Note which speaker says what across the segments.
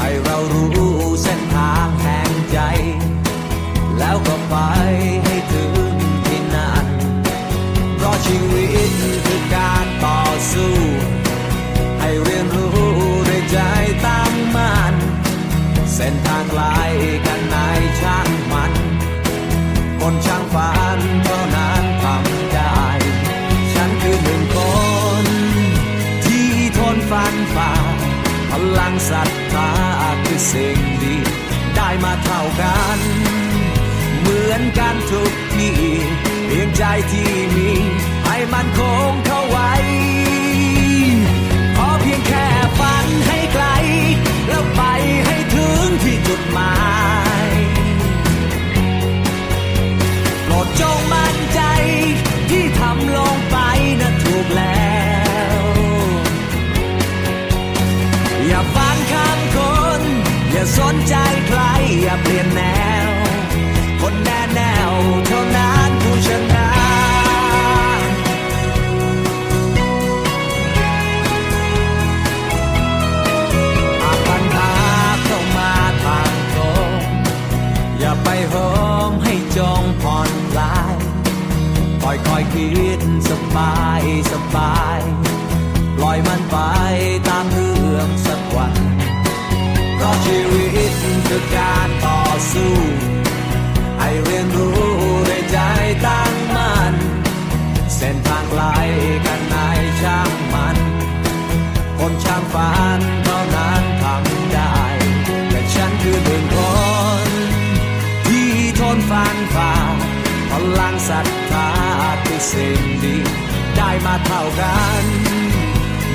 Speaker 1: ให้เรารู้เส้นทางแห่งใจ แล้วก็ไปให้ถึงที่นั่นเพราะชีวิตคือการต่อสู้ ให้เรียนรู้ด้วยใจตั้งมั่นเส้นทางไกล รัทธาคือสิ่งดี ได้มาเท่ากัน เหมือนกันทุกที่เพียงใจที่มีให้มันคง อย่าฟังคำคน อย่าสนใจใคร อย่าเปลี่ยนแนว คนแน่แนวเท่านั้นผู้ชนะหากปัญหาเข้ามาทางตรงอย่าไปโหมให้จงผ่อนคลายค่อยคอยคิดสบายสบาย ปล่อยมันไปตามเรื องสักวัน เพราะชีวิตคือการต่อสู้ ให้เรียนรู้ด้ใจตั้งมั่นเส้นทางไกลกันไหนช่างมัน คนช่างฝันเท่านั้นทำได้ แต่ฉันคือหนึ่งคน ที่ทนฟันฝ่าพลังศรัทธาคือสิ่งดี ได้มาเท่ากัน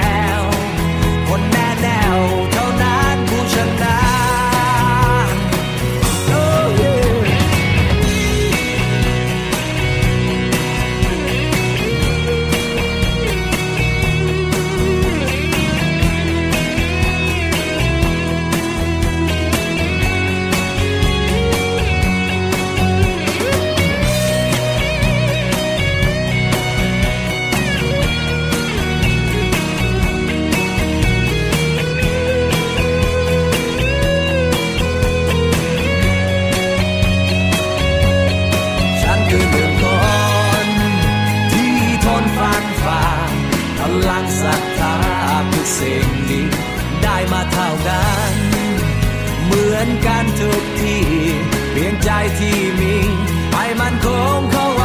Speaker 1: ว อนกันทุกทีเปลี่ยนใจที่มีไปมันคงเขา